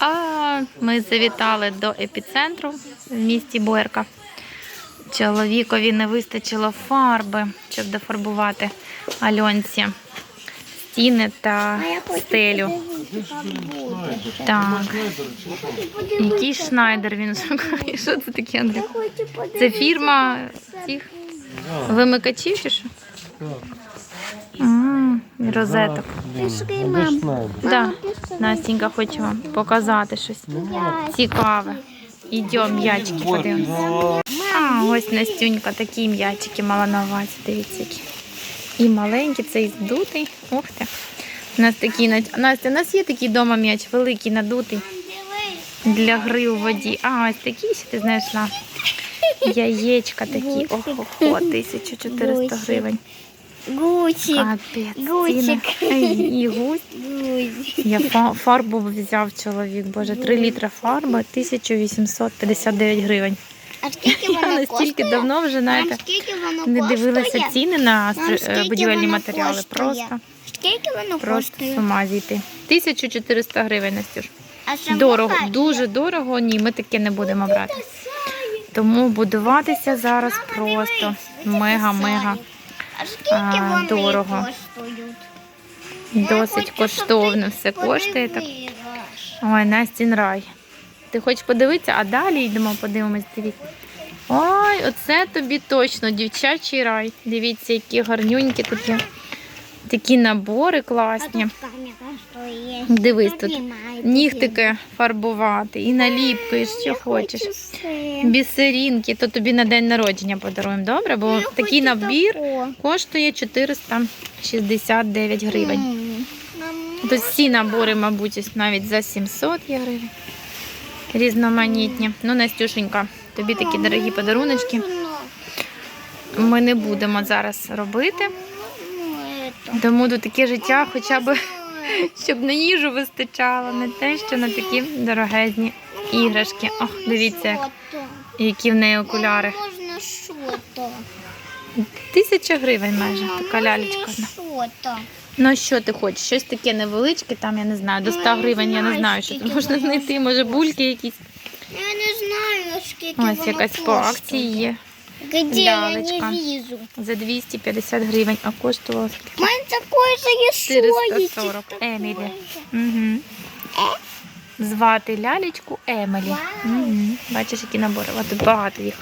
А ми завітали до епіцентру в місті Боярка. Чоловікові не вистачило фарби, щоб дофарбувати Альонці стіни та стелю. Так, який шнайдер він шукає. Що це таке, Андрій? Це фірма цих вимикачів чи що? М, Розеток. Да. Настенька хоче вам показати щось цікаве. Ідемо м'ячики подивимося. А, ось Настюнька, такі м'ячики мала на увазі, дивіться які. І маленький, цей здутий. Ух ти. У нас такі, Настя, у нас є такий вдома м'яч, великий, надутий для гри у воді. А, ось такі ще ти знайшла. Яєчка такі. Ого, 1400 гривень. Гусик. Капець. Гусик. І гусь. Я фарбу взяв чоловік, боже, 3 літра фарби, 1859 гривень. А скільки Я воно настільки коштує? давно вже, знаєте, скільки воно не коштує? ціни на е, скільки будівельні воно матеріали. коштує? Просто, Скільки воно просто з коштує? ума зійти. 1400 гривень, Настюш. А Дорого, хай- дуже дорого. Ні, ми таке не будемо брати. Тому будуватися зараз просто мега-мега А скільки вони дорого. коштують? досить коштовно все коштує. Так. Ой, Настін рай. Ти хочеш подивитися, а далі йдемо, подивимось, дивіться. Ой, оце тобі точно дівчачий рай. Дивіться, які гарнюнькі тут є. Такі набори класні. Дивись тут. Нігтики фарбувати, і наліпки, і що хочеш. Бісерінки, то тобі на день народження подаруємо, добре? Бо такий набір коштує 469 гривень. Тут всі набори, мабуть, навіть за 700 є гривень. Різноманітні. Ну, Настюшенька, тобі такі дорогі подаруночки. Ми не будемо зараз робити. Тому до таке життя хоча б, щоб на їжу вистачало, не те, що на такі дорогезні іграшки. Ох, дивіться, як- які в неї окуляри. Можна що-то. Тисяча гривень майже, така лялечка. Ну що ти хочеш? Щось таке невеличке, там я не знаю, до 100 гривень я не знаю, що там можна знайти. Може бульки якісь. Я не знаю, скільки Ось якась по акції є. Где я не вижу. За 250 гривень, а коштувало скільки? У мене такой же є 440. Емілі. Угу. Звати лялечку Емілі. Угу. Бачиш, які набори. А тут багато їх.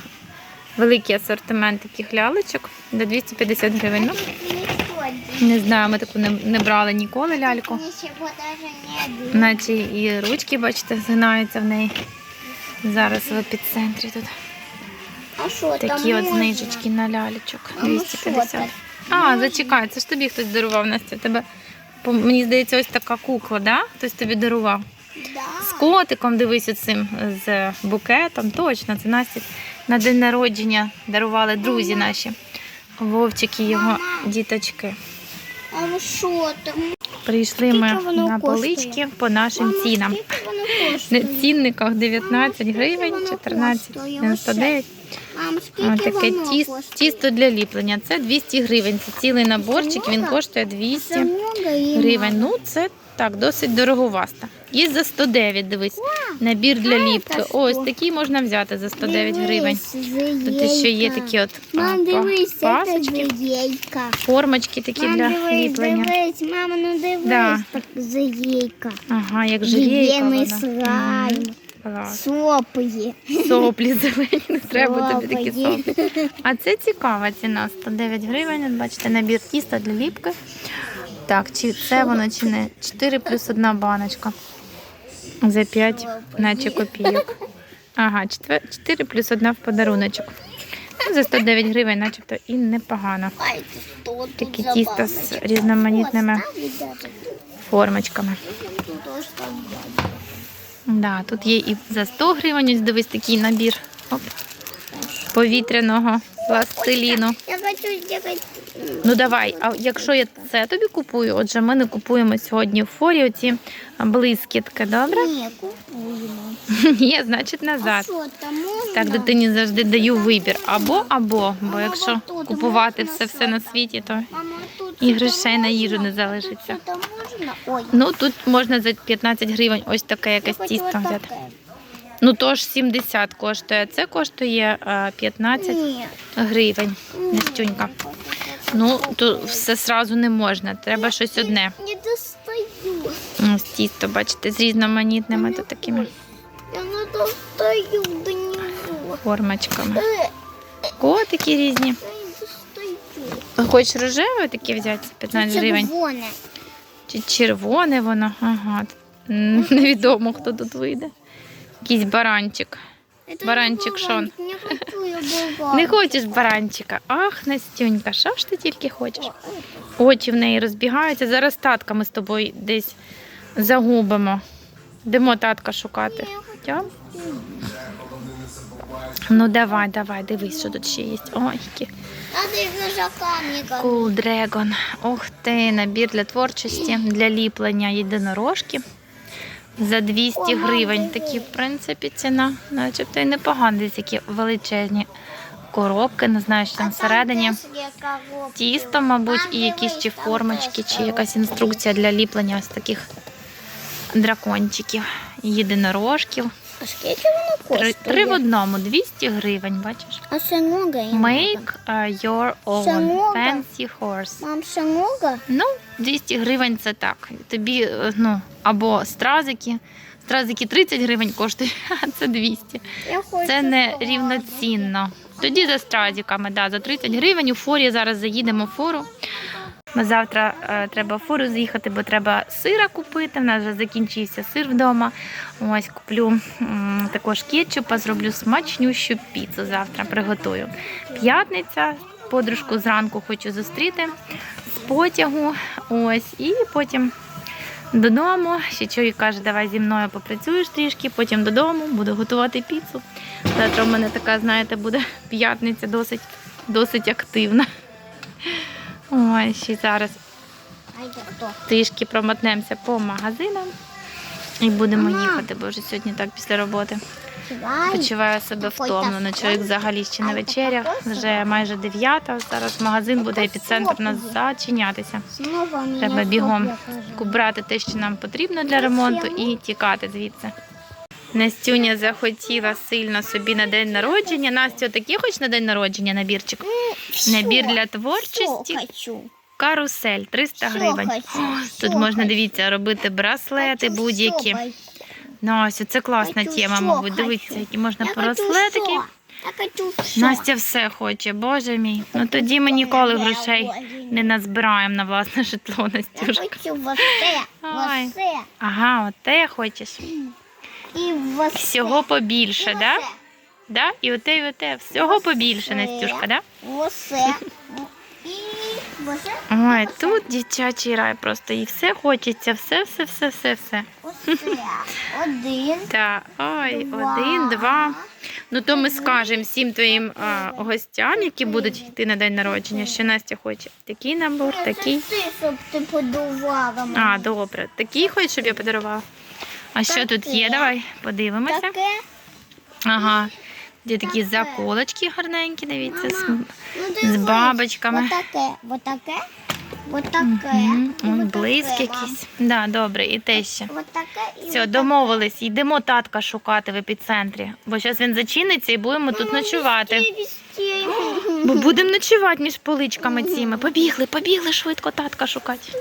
Великий асортимент таких лялечок за 250 гривень. Ну, не знаю, ми таку не, не брали ніколи ляльку. Наче і ручки, бачите, згинаються в неї. Зараз в епіцентрі тут. А що Такі от знижечки на лялечок. 250. А, зачекай, це ж тобі хтось дарував Настя. Тебе мені здається, ось така кукла, да? Хтось тобі дарував. Да. З котиком дивись цим з букетом. Точно, це Насті на день народження дарували друзі наші. Вовчик і його Мама. діточки. А ви що там? Прийшли ми на полички по нашим Мама, цінам. На цінниках 19 гривень, 14,99. А таке тіс- тісто для ліплення. Це 200 гривень. Це цілий наборчик, він коштує 200 гривень. Ну, це так, досить дороговаста. І за 109, дивись. набір для ліпки. Ось такий можна взяти за 109 гривень. Тут ще є такі от а, пасочки, формочки такі для дивись, ліплення. мама, ну дивись, так за заєйка. Ага, як Є жиє. Клас. сопи. Соплі зелені, не треба тобі такі Соплі. соплі. А це цікава ціна, 109 гривень. От Бачите, набір тіста для ліпки. Так, чи це воно, чи не? 4 плюс одна баночка. За 5, наче копійок. Ага, 4 плюс одна в подаруночок. Ну, за 109 гривень, начебто, і непогано. Такі за тіста з різноманітними формочками. Тут ось там бабочка. Да, тут є і за 100 гривень, ось дивись такий набір Оп. повітряного пластиліну. Я хочу сделать... Ну давай, а якщо я це тобі купую, отже, ми не купуємо сьогодні в форі оці блискітки, добре? Не, купуємо. Ні, значить А назад. що, там можна? Так, дитині завжди даю вибір. Або, або, бо якщо купувати все все на світі, то і грошей на їжу не залишиться. Тут можна? Ой. Ну, тут можна за 15 гривень ось таке якесь тісто взяти. Ну, то ж 70 коштує, це коштує е, 15 Нет. гривень. Настюнька. Ну, то все сразу не можна, треба щось одне. Не достаю. Ось тісто, бачите, з різноманітними тут такими Я не достаю до него. формочками. Э, Котики різні. Я не достаю. Хочеш рожеве таке взяти? 15 гривень. Червоне. Чи червоне воно? Ага. Невідомо, хто тут вийде. Якийсь баранчик. Баранчик не Шон. Не хочу. Не хочеш баранчика? Ах, Настюнька, що ж ти тільки хочеш? Очі в неї розбігаються. Зараз татка ми з тобою десь загубимо. Йдемо татка шукати. Ну давай, давай, дивись, що тут ще є. Ой, які. Cool Dragon. Ух ти, набір для творчості, для ліплення єдинорожки. За 200 О, гривень. Такі, в принципі, ціна. Начебто і непогано. Десь які величезні коробки, не знаю, що там всередині. Тісто, мабуть, і якісь чи формочки, чи якась інструкція для ліплення ось таких дракончиків, єдинорожків. А скільки воно коштує? три в одному, 200 гривень, бачиш? А ще много я Make uh, your own Самого? fancy horse. Мам, ще много? Ну, 200 гривень це так. Тобі, е, ну, або стразики. Стразики 30 гривень коштують, а це 200. Я хочу Це не рівноцінно. Тоді за стразиками, да, за 30 гривень у форі зараз заїдемо в фору. Ми завтра е, треба в фору заїхати, бо треба сира купити. У нас вже закінчився сир вдома. Ось куплю м, також кетчупа, зроблю смачнющу піцу завтра приготую. П'ятниця, подружку зранку хочу зустріти з потягу. Ось, і потім додому. Ще чоловік каже, давай зі мною попрацюєш трішки, потім додому, буду готувати піцу. Завтра в мене така, знаєте, буде п'ятниця досить, досить активна. Ой, ще зараз трішки промотнемося по магазинам і будемо їхати, бо вже сьогодні так після роботи. Почуваю себе втомлено. Чоловік взагалі ще не А, вечеряв, вже майже дев'ята. Зараз магазин буде епіцентр нас зачинятися. Треба бігом брати те, що нам потрібно для ремонту, і тікати звідси. Настюня захотіла сильно собі на день народження. Настя, такий хоч на день народження набірчик? Набір Всё, для всё творчості. хочу. Карусель 300 Всё гривень. хочу, Тут всё можна хочу. дивіться, робити браслети Хочу будь-які. всё, хочу. Настя, це класна Хочу тема, всё, мабуть. хочу. Дивіться, які можна Я хочу браслетики. всё. Я хочу всё. Настя все хоче, боже мій. Ну тоді ми ніколи грошей не назбираємо на власне житло, Я Настюшка. хочу вот це, Ой. вот це Ага, от те хочеш. і це. Всього побільше, І да? Да? І оте, і оте. Всього побільше, Настюшка, да? І вот. Ой, тут дівчачий рай просто і все хочеться, все, все, все, все, все. Ось. Один. Так, ой, Два. один, два. Ну то ми скажемо всім твоїм а, гостям, які будуть йти на день народження, що Настя хоче. Такий набор, такий. Це ти, щоб ти подувала мені. А, добре. Такий хочеш, щоб я подарувала? А що тут є? Давай подивимося. Таке. Ага. Де такі заколочки гарненькі, дивіться, з, ну, з бабочками. Вот таке, вот таке, вот таке. Мгм. і Ой, вот блиск таке, мам. якийсь. Да, добре, і те ще. Все, домовились, йдемо татка шукати в епіцентрі, бо зараз він зачиниться і будемо тут Мама, ночувати. везде. Бо будемо ночувати між поличками цими. Побігли, побігли швидко татка шукати.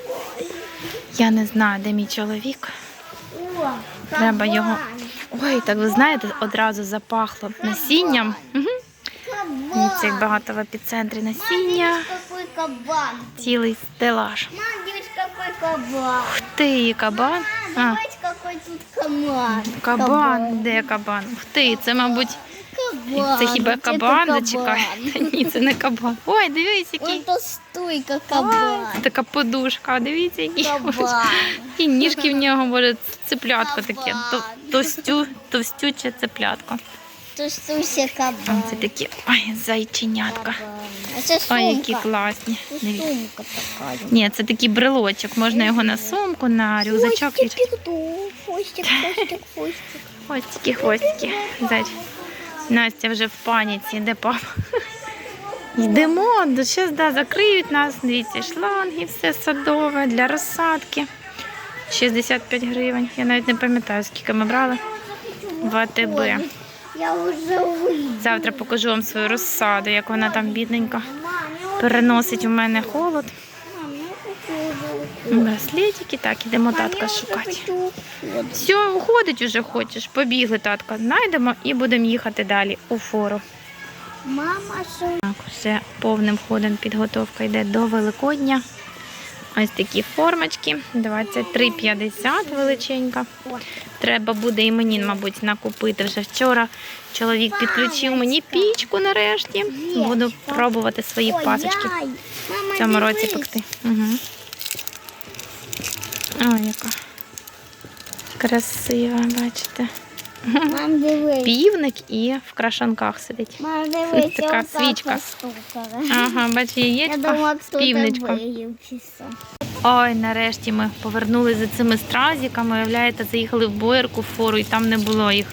Я не знаю, де мій чоловік. Треба його. Ой, так ви знаєте, одразу запахло насінням. Угу. Дивіться, як багато в епіцентрі насіння. Цілий стелаж. Ух. Ти кабан. А, кабан. Де кабан? Ух ти, це, мабуть, Кабан. це хіба кабан зачекай? Ні, це не кабан. Ой, дивись, який. Ото стойка кабан. Це така подушка, дивіться, який. Кабан. І ніжки в нього, може, цеплятко таке. Товстю, товстюче цеплятко. То стуся кабан. Це такі, ой, зайченятка. А це Ой, які класні. Це Дивіться. сумка така. Ні, це такий брелочок. Можна його на сумку, на рюкзачок. Хвостик. Хвостик, хвостик, хвостик. Хвостики, хвостики. Зайч. Настя вже в паніці, де папа? Йдемо, зараз да, закриють нас. Дивіться, шланги, все садове для розсадки. 65 гривень. Я навіть не пам'ятаю, скільки ми брали. В АТБ. Завтра покажу вам свою розсаду, як вона там бідненька. Переносить у мене холод. Браслетики, так, ідемо татка шукати. Все, уходить уже хочеш. Побігли татка. Знайдемо і будемо їхати далі у фору. Мама, що Так, вже повним ходом підготовка йде до Великодня. Ось такі формочки, 23,50 величенька. Треба буде і мені, мабуть, накупити вже вчора. Чоловік підключив мені пічку нарешті. Буду пробувати свої пасочки в цьому році пекти. Угу. Ой, яка красива, бачите. Мам, дивись. Півник і в крашанках сидить. Мам, дивись, Така свічка. Ага, бачиш, Я яєчко з півничком. Ой, нарешті ми повернулися за цими стразиками. Уявляєте, заїхали в боярку фору і там не було їх.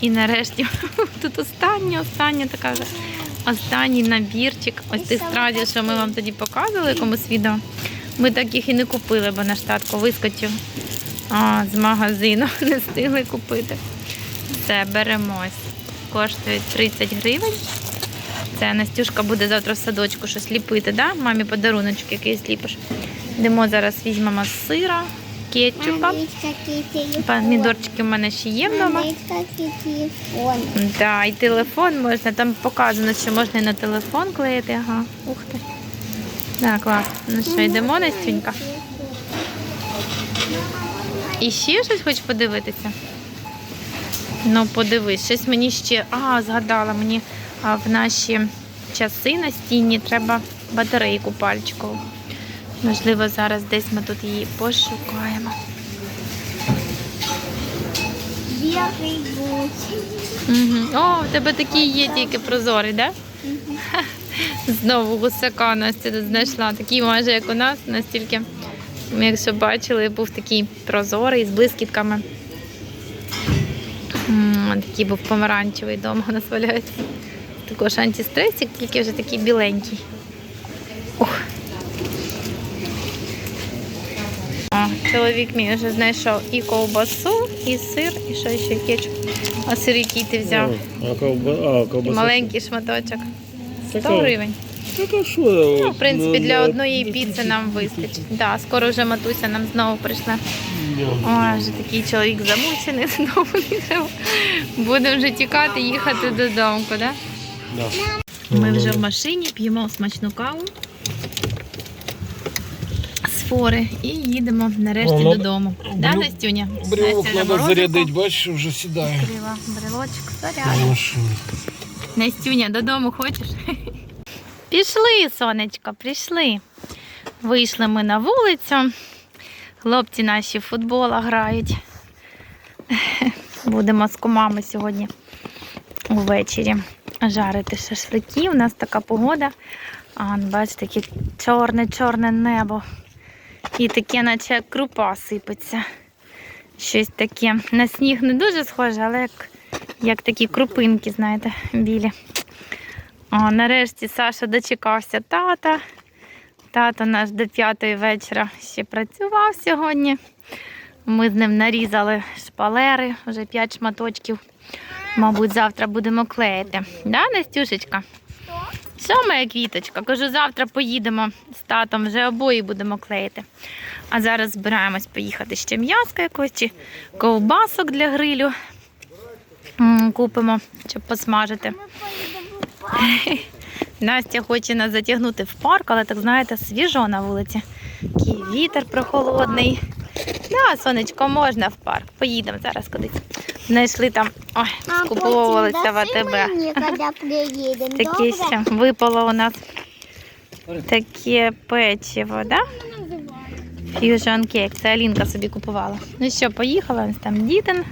І нарешті тут остання, остання така вже. Останній набірчик. Ось тих стразів, що ми вам тоді показували в якомусь відео. Ми так їх і не купили, бо наш татко вискочив а, з магазину. Не встигли купити. Все, беремось. Коштує 30 гривень. Це Настюшка буде завтра в садочку щось ліпити, да? Мамі подаруночок якийсь ліпиш. Йдемо зараз візьмемо сира, кетчупа. Помідорчики в мене ще є вдома. Да, і телефон можна. Там показано, що можна і на телефон клеїти. Ага, ух ти. Да, клас. Ну що, йдемо, Настюнька? І ще щось хочеш подивитися? Ну, подивись, щось мені ще. А, згадала, мені а, в наші часи настінні треба батарейку пальчикову. Можливо, зараз десь ми тут її пошукаємо. Угу. О, в тебе такий є тільки прозорий, да? Знову гусака Настя тут знайшла. Такий майже як у нас, настільки, якщо бачили, був такий прозорий з блискітками. Такий був помаранчевий дома у нас валяється. Також антистресик, тільки вже такий біленький. Ух. О, чоловік мій вже знайшов і ковбасу, і сир, і що ще кетчуп. А сир, який ти взяв? А, ковба... а І ковбаса. маленький шматочок. 100 Така- гривень. Така що? Ну, в принципі, для одної піци нам вистачить. Да, скоро вже матуся нам знову прийшла. Ой, вже такий чоловік замучений, знову не. Будемо вже тікати, їхати додому, да? Да. Ми вже в машині п'ємо смачну каву з фори і їдемо нарешті О, ну, додому. Да, брю- Настюня? Брелок треба зарядити, бачиш, вже сідає. Відкрила брелочок. Настюня, додому хочеш? Пішли, сонечко, прийшли. Вийшли ми на вулицю. Хлопці наші футбола грають. Будемо з кумами сьогодні увечері жарити шашлики. У нас така погода. А, бачите, таке чорне-чорне небо. І таке, наче крупа сипеться. Щось таке. На сніг не дуже схоже, але як, як такі крупинки, знаєте, білі. О, нарешті Саша дочекався тата. Тато наш до п'ятої вечора ще працював сьогодні. Ми з ним нарізали шпалери, вже 5 шматочків. Мабуть, завтра будемо клеїти. Да, Настюшечка? Що моя квіточка? Кажу, завтра поїдемо з татом, вже обої будемо клеїти. А зараз збираємось поїхати ще м'яска якось чи ковбасок для грилю. Купимо, щоб посмажити. Настя хоче нас затягнути в парк, але так знаєте, свіжо на вулиці. Такий вітер прохолодний. Да, сонечко, можна в парк. Поїдемо зараз кудись. Знайшли там, ой, скуповувалися в АТБ. Таке ще випало у нас таке печиво, да? Fusion Cake. Це Алінка собі купувала. Ну що, поїхала, ось там діти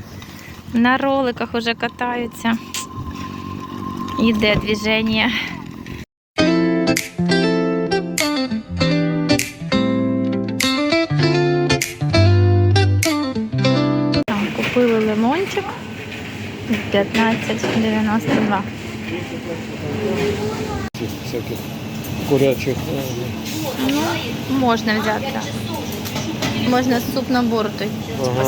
на роликах уже катаються. Іде движення. Купили лимончик 15,92. Цих всяких курячих. е, Ну, можна взяти. Можна суп набор той. Типа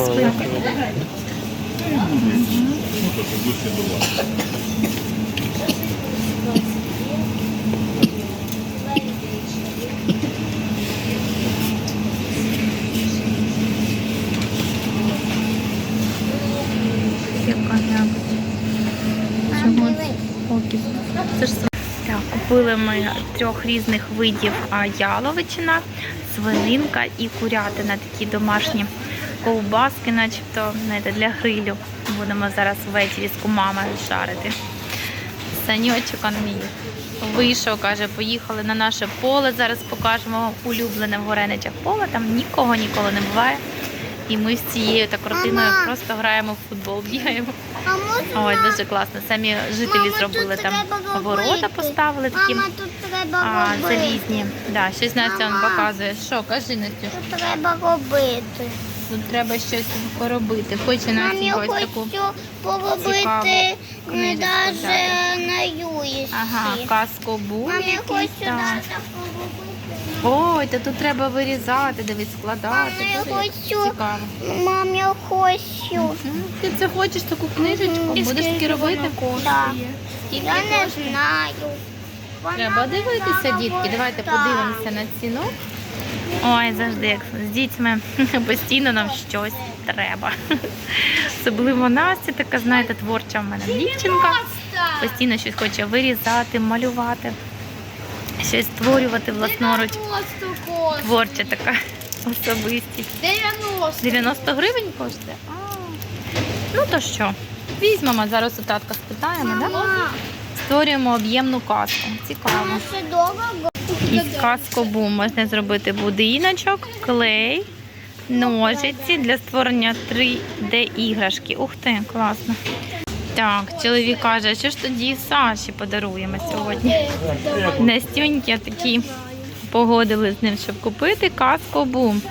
св- так, купили ми трьох різних видів яловичина, свининка і курятина, такі домашні ковбаски, начебто знаєте, для грилю. Будемо зараз ввечері з кумами жарити. Саньочок он мій вийшов, каже, поїхали на наше поле. Зараз покажемо вам улюблене в Гореничах поле. Там нікого ніколи не буває. І ми з цією так родиною Мама. просто граємо в футбол, бігаємо. Ой, дуже класно. Самі жителі Мама, зробили там ворота, поставили такі Мама, тут треба а, залізні. Да, щось Настя Мама. показує. Що, кажи Настюш, Тут треба робити. Тут треба щось поробити. Хоче Мам, Настя я ось хочу таку. поробити книжечку даже взяти. на юїсі. Ага, казку був Мам, я якийсь хочу там. поробити. Ой, та тут треба вирізати, дивись, складати. Мама, я Дуже хочу. цікаво. Мам, я хочу. Ну, Ти це хочеш таку книжечку? Будеш таки робити? Так. Скільки Я не коштує? знаю. Вона Треба дивитися, дітки. Давайте подивимося на ціну. Ой, завжди як з дітьми постійно нам щось треба. Особливо Настя, така, знаєте, творча в мене дівчинка. Постійно щось хоче вирізати, малювати, щось створювати власноруч. Творча така особистість. 90. 90 гривень коштує? Ну то що? Візьмемо зараз у татка спитаємо, да? Створюємо об'ємну казку. Цікаво. Вона з каскобу можна зробити будиночок, клей, ножиці для створення 3D іграшки. Ух ти, класно. Так, чоловік каже, що ж тоді Саші подаруємо сьогодні. Настюньки такі погодили з ним, щоб купити казкобум.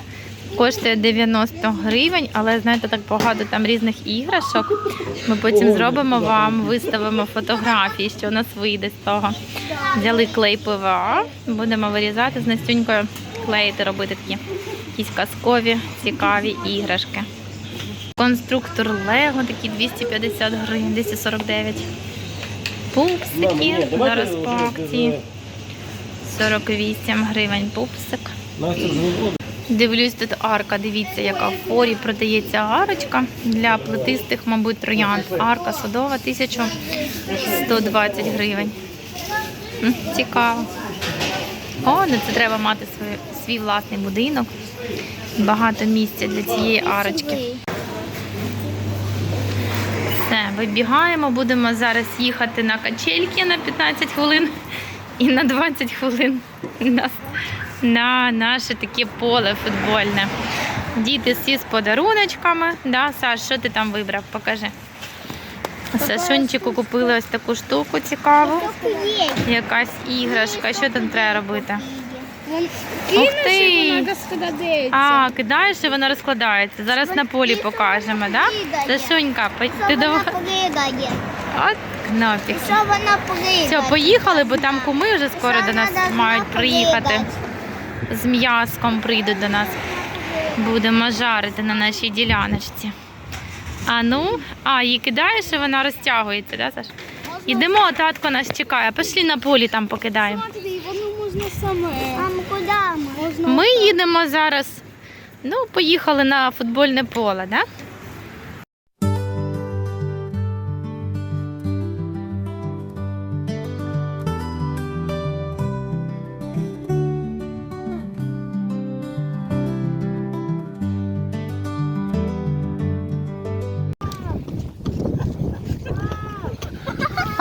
Коштує 90 гривень, але знаєте, так багато там різних іграшок. Ми потім зробимо вам, виставимо фотографії, що у нас вийде з того. Взяли клей ПВА, будемо вирізати з Настюнькою, клеїти, робити такі якісь казкові, цікаві іграшки. Конструктор Лего, такі 250 гривень, 249. Пупсики, зараз по акції. 48 гривень пупсик. Дивлюсь, тут арка. Дивіться, яка в форі продається арочка для плетистих, мабуть, троянд. Арка садова 1120 гривень. Цікаво. О, ну це треба мати свій, свій власний будинок. Багато місця для цієї арочки. Все, вибігаємо, будемо зараз їхати на качельки на 15 хвилин і на 20 хвилин на, на наше таке поле футбольне. Діти всі з подаруночками. Да, Саш, що ти там вибрав? Покажи. Сашунчику купили ось таку штуку цікаву. Якась іграшка. Що там треба робити? Ух ти! А, кидаєш і вона розкладається. Зараз на полі покажемо, так? Да? Сашунька, ти пригає? От пригає? Все, поїхали, бо там куми вже скоро до нас мають приїхати. З м'яском прийдуть до нас. Будемо жарити на нашій діляночці. А ну, а, її кидаєш і вона розтягується, да, Саш? Ідемо, татко нас чекає. Пішли на полі там покидаємо. Смотри, воно можна саме. Мам, куди ми? Можна. Ми їдемо зараз. Ну, поїхали на футбольне поле, да?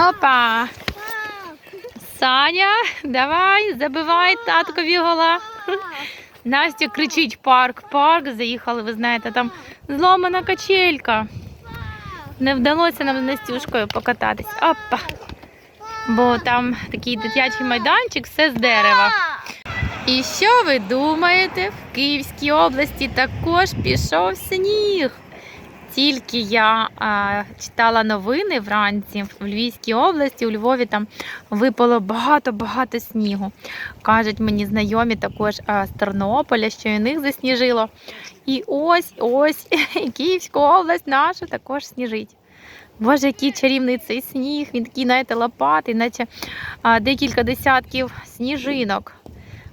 Опа! Саня, давай, забивай таткові гола. Настя кричить парк, парк. Заїхали, ви знаєте, там зломана качелька. Не вдалося нам з Настюшкою покататись. Опа. Бо там такий дитячий майданчик, все з дерева. І що ви думаєте? В Київській області також пішов сніг. Тільки я читала новини вранці в Львівській області, у Львові там випало багато-багато снігу. Кажуть мені знайомі також з Тернополя, що і них засніжило. І ось ось Київська область наша також сніжить. Боже, який чарівний цей сніг, він такий, знаєте, лопатий, наче декілька десятків сніжинок.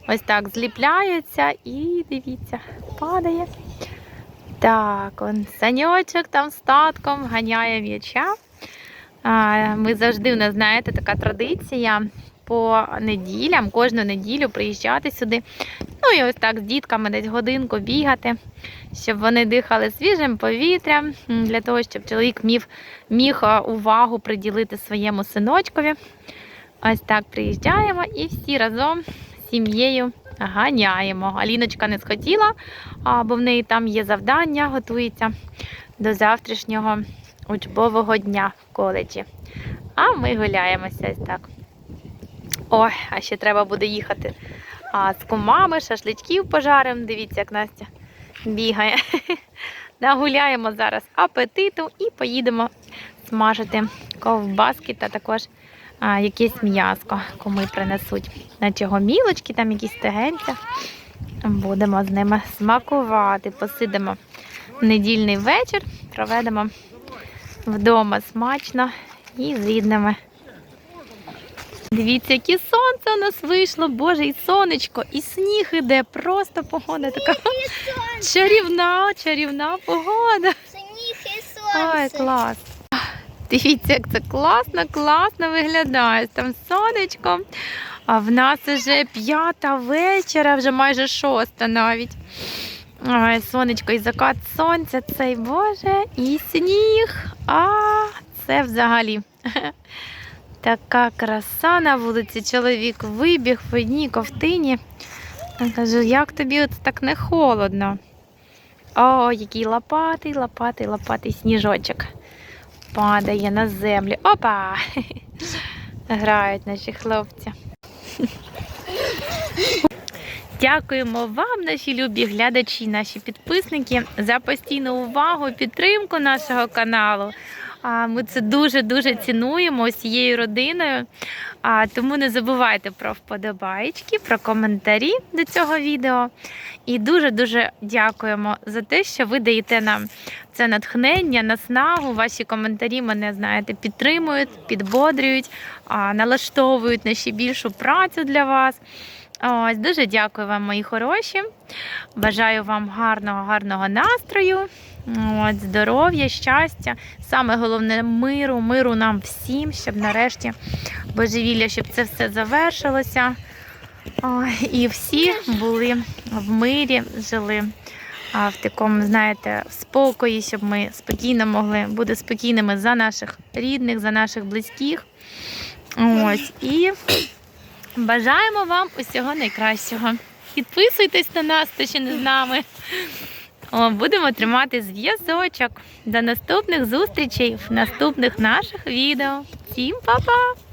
Ось так зліпляються і дивіться, падає. Так, он саньочок там з татком ганяє м'яча. Ми завжди, в нас, знаєте, така традиція по неділям, кожну неділю приїжджати сюди. Ну і ось так з дітками десь годинку бігати, щоб вони дихали свіжим повітрям, для того, щоб чоловік міг, міг увагу приділити своєму синочкові. Ось так приїжджаємо і всі разом сім'єю ганяємо. Аліночка не схотіла, бо в неї там є завдання, готується до завтрашнього учбового дня в коледжі. А ми гуляємося ось так. Ой, а ще треба буде їхати а, з кумами, шашличків пожаримо. Дивіться, як Настя бігає. Нагуляємо зараз апетиту і поїдемо смажити ковбаски та також якесь м'яско, кому принесуть. Наче гомілочки, там якісь тегенця. Будемо з ними смакувати. Посидимо в недільний вечір, проведемо вдома смачно і з рідними. Дивіться, яке сонце у нас вийшло, Боже, і сонечко, і сніг іде. Просто погода така чарівна, чарівна погода. Сніг і Ой, клас. Дивіться, як це класно, класно виглядає. Там сонечко. А в нас вже п'ята вечора, вже майже шоста навіть. Ой, сонечко і закат сонця, цей Боже, і сніг. А це взагалі. Така краса на вулиці. Чоловік вибіг в одній ковтині. Я кажу, як тобі от так не холодно? О, який лопатий, лопатий, лопатий сніжочок. Падає на землю. Опа! Грають наші хлопці. Дякуємо вам, наші любі глядачі, наші підписники, за постійну увагу, підтримку нашого каналу. Ми це дуже-дуже цінуємо усією родиною. Тому не забувайте про вподобайки, про коментарі до цього відео. І дуже-дуже дякуємо за те, що ви даєте нам це натхнення, наснагу. Ваші коментарі мене, знаєте, підтримують, підбодрюють, налаштовують на ще більшу працю для вас. Ось дуже дякую вам, мої хороші. Бажаю вам гарного, гарного настрою, от, здоров'я, щастя. Саме головне миру, миру нам всім, щоб нарешті божевілля, щоб це все завершилося. Ой, і всі були в мирі, жили в такому, знаєте, спокої, щоб ми спокійно могли бути спокійними за наших рідних, за наших близьких. Ось і бажаємо вам усього найкращого. Підписуйтесь на нас, хто ще не з нами. О, будемо тримати зв'язочок. До наступних зустрічей в наступних наших відео. Всім па-па!